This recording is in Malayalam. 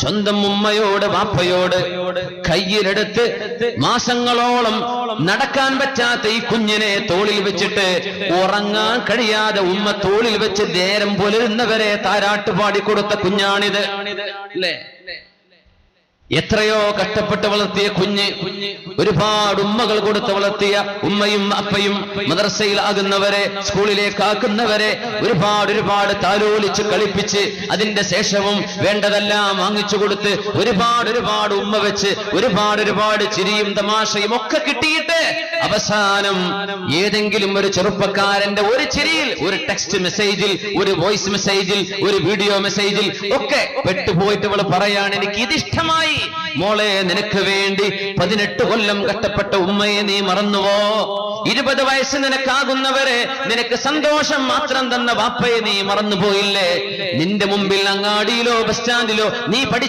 സ്വന്തം ഉമ്മയോട് വാപ്പയോട് കയ്യിലെടുത്ത് മാസങ്ങളോളം നടക്കാൻ പറ്റാത്ത ഈ കുഞ്ഞിനെ തോളിൽ വെച്ചിട്ട് ഉറങ്ങാൻ കഴിയാതെ ഉമ്മ തോളിൽ വെച്ച് നേരം പുലരുന്നവരെ താരാട്ട് പാടിക്കൊടുത്ത കുഞ്ഞാണിത്. അല്ലേ? എത്രയോ കഷ്ടപ്പെട്ട് വളർത്തിയ കുഞ്ഞ് ഒരുപാട് ഉമ്മകൾ കൊടുത്ത് വളർത്തിയ ഉമ്മയും അപ്പയും മദ്രസയിലാകുന്നവരെ സ്കൂളിലേക്ക് ആക്കുന്നവരെ ഒരുപാട് ഒരുപാട് താലോലിച്ച് കളിപ്പിച്ച് അതിന്റെ ശേഷവും വേണ്ടതെല്ലാം വാങ്ങിച്ചു കൊടുത്ത് ഒരുപാട് ഒരുപാട് ഉമ്മ വെച്ച് ഒരുപാട് ഒരുപാട് ചിരിയും തമാശയും ഒക്കെ കിട്ടിയിട്ട് അവസാനം ഏതെങ്കിലും ഒരു ചെറുപ്പക്കാരന്റെ ഒരു ചിരിയിൽ ഒരു ടെക്സ്റ്റ് മെസ്സേജിൽ ഒരു വോയിസ് മെസ്സേജിൽ ഒരു വീഡിയോ മെസ്സേജിൽ ഒക്കെ പെട്ടുപോയിട്ട് അവൾ പറയാണ് എനിക്ക് ഇതിഷ്ടമായി. മോളെ നിനക്ക് വേണ്ടി പതിനെട്ട് കൊല്ലം കഷ്ടപ്പെട്ട ഉമ്മയെ നീ മറന്നുവോ? ഇരുപത് വയസ്സ് നിനക്കാകുന്നവരെ നിനക്ക് സന്തോഷം മാത്രം തന്ന വാപ്പയെ നീ മറന്നുപോയില്ലേ? നിന്റെ മുമ്പിൽ അങ്ങാടിയിലോ ബസ് സ്റ്റാൻഡിലോ നീ